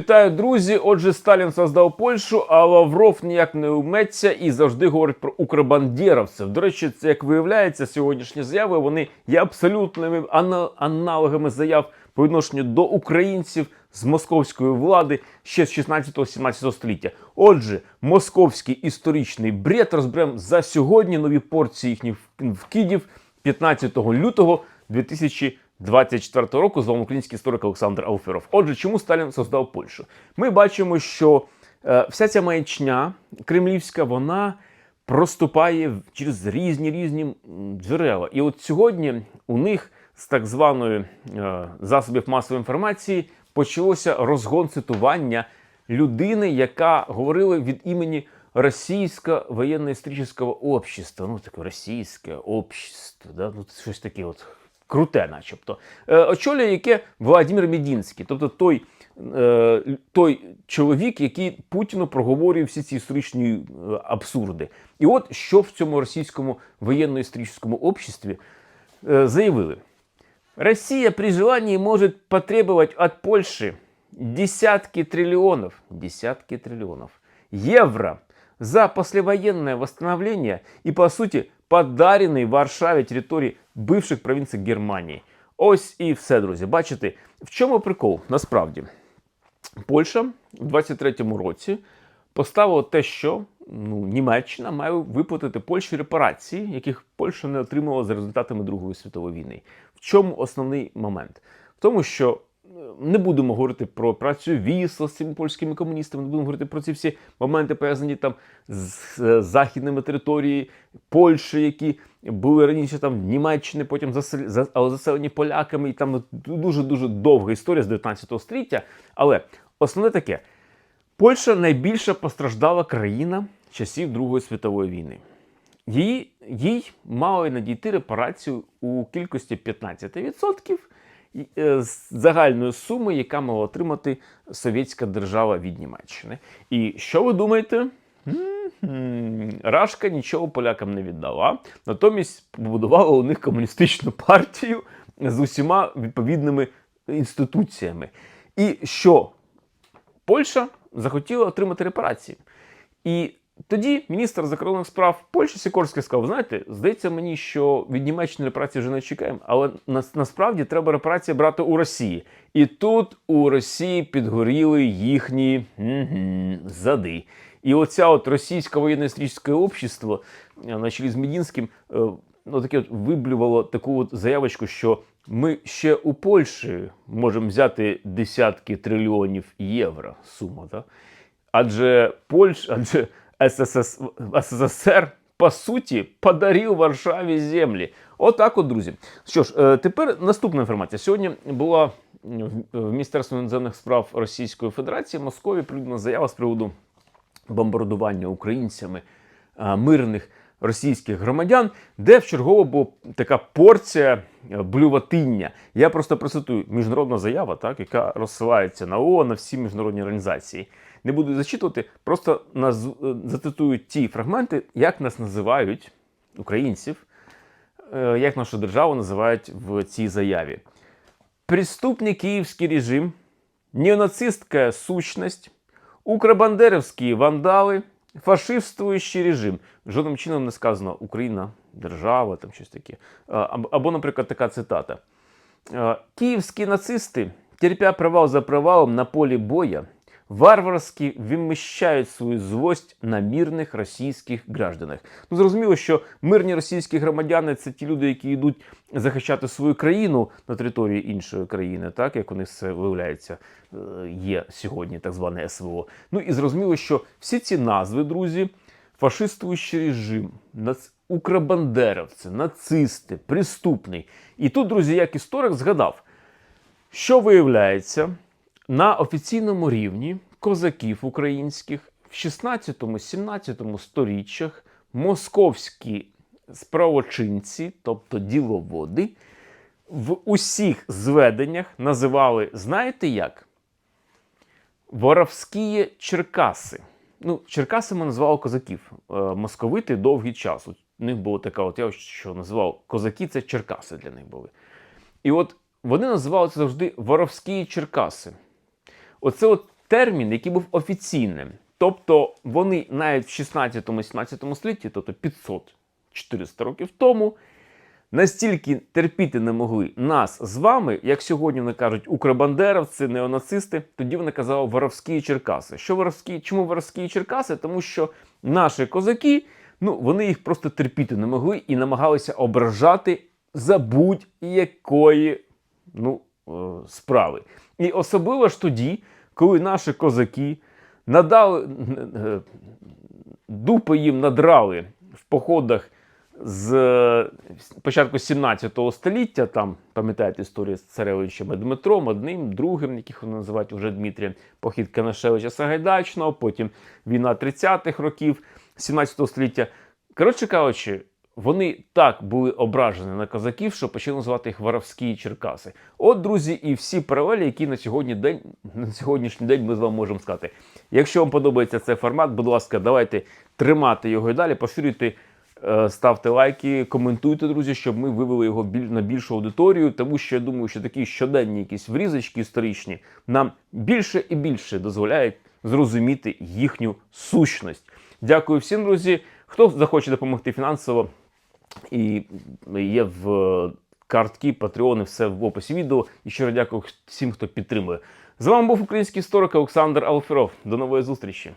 Вітаю, друзі. Отже, Сталін создав Польщу, а Лавров ніяк не уметься і завжди говорить про укрбандєровців. До речі, це як виявляється, сьогоднішні заяви вони є абсолютними аналогами заяв по відношенню до українців з московської влади ще з 16-17 століття. Отже, московський історичний бред розберемо за сьогодні нові порції їхніх вкидів 15 лютого 2024 року. З вами український історик Олександр Ауферов. Отже, чому Сталін создав Польщу? Ми бачимо, що е, вся ця маячня кремлівська, вона проступає через різні різні джерела. І от сьогодні у них з так званої е, засобів масової інформації почалося розгон цитування людини, яка говорила від імені Російського воєнно-історичного общества. Ну, таке російське общество, да? ну, щось таке от круте, начебто. Е, очолює яке Владимир Медінський, тобто той, е, той чоловік, який Путіну проговорює всі ці історичні е, абсурди. І от що в цьому російському воєнно-історичному обществі заявили. Россия при желании может потребовать от Польши десятки триллионов, десятки триллионов евро за послевоенное восстановление и, по сути, подаренный Варшаві території бивших провінцій Германії. Ось і все, друзі. Бачите, в чому прикол насправді? Польща в 23-му році поставила те, що ну, Німеччина має виплатити Польщі репарації, яких Польща не отримала за результатами Другої світової війни. В чому основний момент? В тому, що не будемо говорити про працю Вісла з цими польськими комуністами, не будемо говорити про ці всі моменти, пов'язані там з е, західними територіями Польщі, які були раніше там в Німеччині, потім засел... заселені поляками, і там дуже дуже довга історія з 19 століття. Але основне таке: Польща найбільша постраждала країна часів Другої світової війни. Їй, їй мали надійти репарацію у кількості 15% і, е, з загальної суми, яка мала отримати совєтська держава від Німеччини. І що ви думаєте? Рашка нічого полякам не віддала, натомість побудувала у них комуністичну партію з усіма відповідними інституціями. І що Польща захотіла отримати репарації. І тоді міністр закордонних справ Польщі Сікорський сказав: знаєте, здається мені, що від Німеччини репарації вже не чекаємо, але нас, насправді треба репарації брати у Росії. І тут у Росії підгоріли їхні зади. І оця от російське воєнно-історичне общество е, на чолі з Медінським е, ну, таке от виблювало таку от заявочку, що ми ще у Польщі можемо взяти десятки трильйонів євро сума. Да? Адже Польща, адже ССС, СССР, по суті, подарив Варшаві землі. Отак от, друзі. Що ж, е, тепер наступна інформація. Сьогодні була в Міністерстві іноземних справ Російської Федерації Москові прийдена заява з приводу бомбардування українцями мирних російських громадян, де вчергово була така порція е, блюватиння. Я просто процитую міжнародна заява, так, яка розсилається на ООН, на всі міжнародні організації. Не буду зачитувати, просто наз... е, зацитую ті фрагменти, як нас називають українців, е, як нашу державу називають в цій заяві. Преступный киевский режим, неонацистская сущность, укробандеровські вандали, фашистуючий режим. Жодним чином не сказано Україна, держава, там щось таке. Або, наприклад, така цитата. Е, Київські нацисти, терпя провал за провалом на полі боя, варварськи виміщають свою злость на мирних російських гражданах. Ну, зрозуміло, що мирні російські громадяни це ті люди, які йдуть захищати свою країну на території іншої країни, так як у них це виявляється е, є сьогодні, так зване СВО. Ну і зрозуміло, що всі ці назви, друзі, фашистуючий режим, нац... укробандеровці, нацисти, преступний. І тут, друзі, як історик згадав, що виявляється на офіційному рівні козаків українських в 16-17 сторіччях московські справочинці, тобто діловоди, в усіх зведеннях називали, знаєте як? Воровські Черкаси. Ну, Черкасами називали козаків. Е, Московити довгий час. У них була така от я що називав козаки, це Черкаси для них були. І от вони називали завжди воровські Черкаси. Оце от термін, який був офіційним. Тобто вони навіть в 16-17 столітті, тобто 500-400 років тому, настільки терпіти не могли нас з вами, як сьогодні вони кажуть, укробандеровці, неонацисти, тоді вони казали воровські Черкаси. Що воровські? Чому воровські Черкаси? Тому що наші козаки, ну вони їх просто терпіти не могли і намагалися ображати за будь-якої ну, справи. І особливо ж тоді, коли наші козаки надали е, дупи їм надрали в походах з е, початку 17 століття, там, пам'ятаєте історію з царевичем Дмитром, одним, другим, яких вони називають вже Дмитрієм, похід Канашевича Сагайдачного, потім війна 30-х років 17 століття. Коротше кажучи, вони так були ображені на козаків, що почали називати їх воровські Черкаси. От, друзі, і всі паралелі, які на сьогодні день, на сьогоднішній день ми з вами можемо сказати. Якщо вам подобається цей формат, будь ласка, давайте тримати його і далі, поширюйте, е, ставте лайки, коментуйте, друзі, щоб ми вивели його на більшу аудиторію, тому що я думаю, що такі щоденні якісь врізочки історичні нам більше і більше дозволяють зрозуміти їхню сущність. Дякую всім, друзі. Хто захоче допомогти фінансово, і є в е, картки, патреони, все в описі відео. І щиро дякую всім, хто підтримує. З вами був український історик Олександр Алферов. До нової зустрічі.